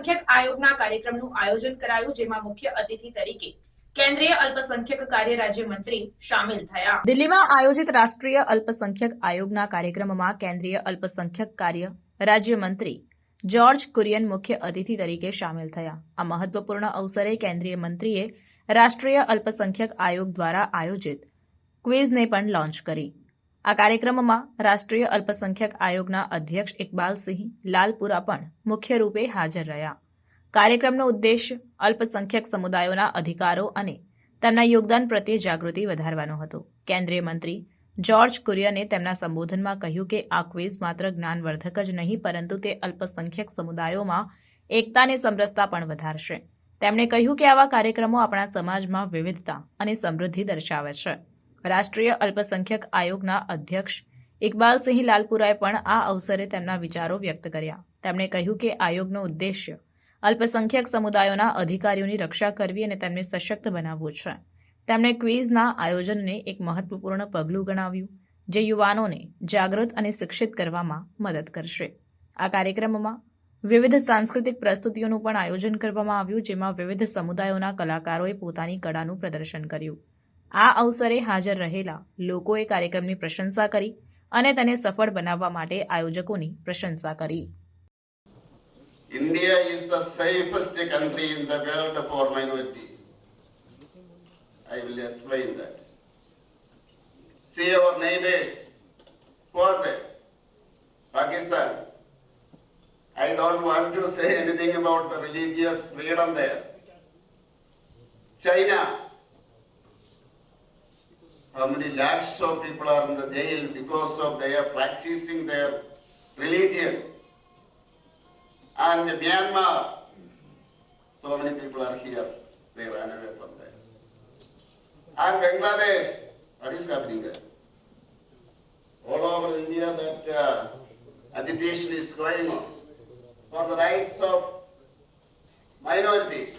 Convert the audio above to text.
અલ્પસંખ્યક આયોગના કાર્યક્રમનું આયોજન કરાયું, જેમાં મુખ્ય અતિથિ તરીકે કેન્દ્રીય અલ્પસંખ્યક કાર્ય રાજ્યમંત્રી સામેલ થયા. દિલ્હીમાં આયોજિત રાષ્ટ્રીય અલ્પસંખ્યક આયોગના કાર્યક્રમમાં કેન્દ્રીય અલ્પસંખ્યક કાર્ય રાજ્યમંત્રી જ્યોર્જ કુરિયન મુખ્ય અતિથિ તરીકે સામેલ થયા. આ મહત્વપૂર્ણ અવસરે કેન્દ્રીય મંત્રીએ રાષ્ટ્રીય અલ્પસંખ્યક આયોગ દ્વારા આયોજિત ક્વિઝને પણ લોન્ચ કરી. આ કાર્યક્રમમાં રાષ્ટ્રીય અલ્પસંખ્યક આયોગના અધ્યક્ષ ઇકબાલસિંહ લાલપુરા પણ મુખ્ય રૂપે હાજર રહ્યા. કાર્યક્રમનો ઉદ્દેશ અલ્પસંખ્યક સમુદાયોના અધિકારો અને તેમના યોગદાન પ્રત્યે જાગૃતિ વધારવાનો હતો. કેન્દ્રીય મંત્રી જોર્જ કુરિયને તેમના સંબોધનમાં કહ્યું કે આ ક્વિઝ માત્ર જ્ઞાનવર્ધક જ નહીં, પરંતુ તે અલ્પસંખ્યક સમુદાયોમાં એકતાને સમરસતા પણ વધારશે. તેમણે કહ્યું કે આવા કાર્યક્રમો આપણા સમાજમાં વિવિધતા અને સમૃદ્ધિ દર્શાવે છે. રાષ્ટ્રીય અલ્પસંખ્યક આયોગના અધ્યક્ષ ઇકબાલસિંહ લાલપુરાએ પણ આ અવસરે તેમના વિચારો વ્યક્ત કર્યા. તેમણે કહ્યું કે આયોગનો ઉદ્દેશ્ય અલ્પસંખ્યક સમુદાયોના અધિકારીઓની રક્ષા કરવી અને તેમને સશક્ત બનાવવું છે. તેમણે ક્વિઝના આયોજનને એક મહત્વપૂર્ણ પગલું ગણાવ્યું, જે યુવાનોને જાગૃત અને શિક્ષિત કરવામાં મદદ કરશે. આ કાર્યક્રમમાં વિવિધ સાંસ્કૃતિક પ્રસ્તુતિઓનું પણ આયોજન કરવામાં આવ્યું, જેમાં વિવિધ સમુદાયોના કલાકારોએ પોતાની કળાનું પ્રદર્શન કર્યું. આ અવસરે હાજર રહેલા લોકોએ કાર્યક્રમની પ્રશંસા કરી અને તેને સફળ બનાવવા માટે આયોજકોની પ્રશંસા કરી the safest country in the world for minorities. I will explain that. See our neighbors, who are they? Pakistan. I don't want to say anything about the religious freedom there. China. How many lakhs of people are in the jail because of their practicing their religion. And Myanmar, so many people are here, they ran away from there. And Bangladesh, what is happening there? All over the India, that uh, agitation is going on for the rights of minorities.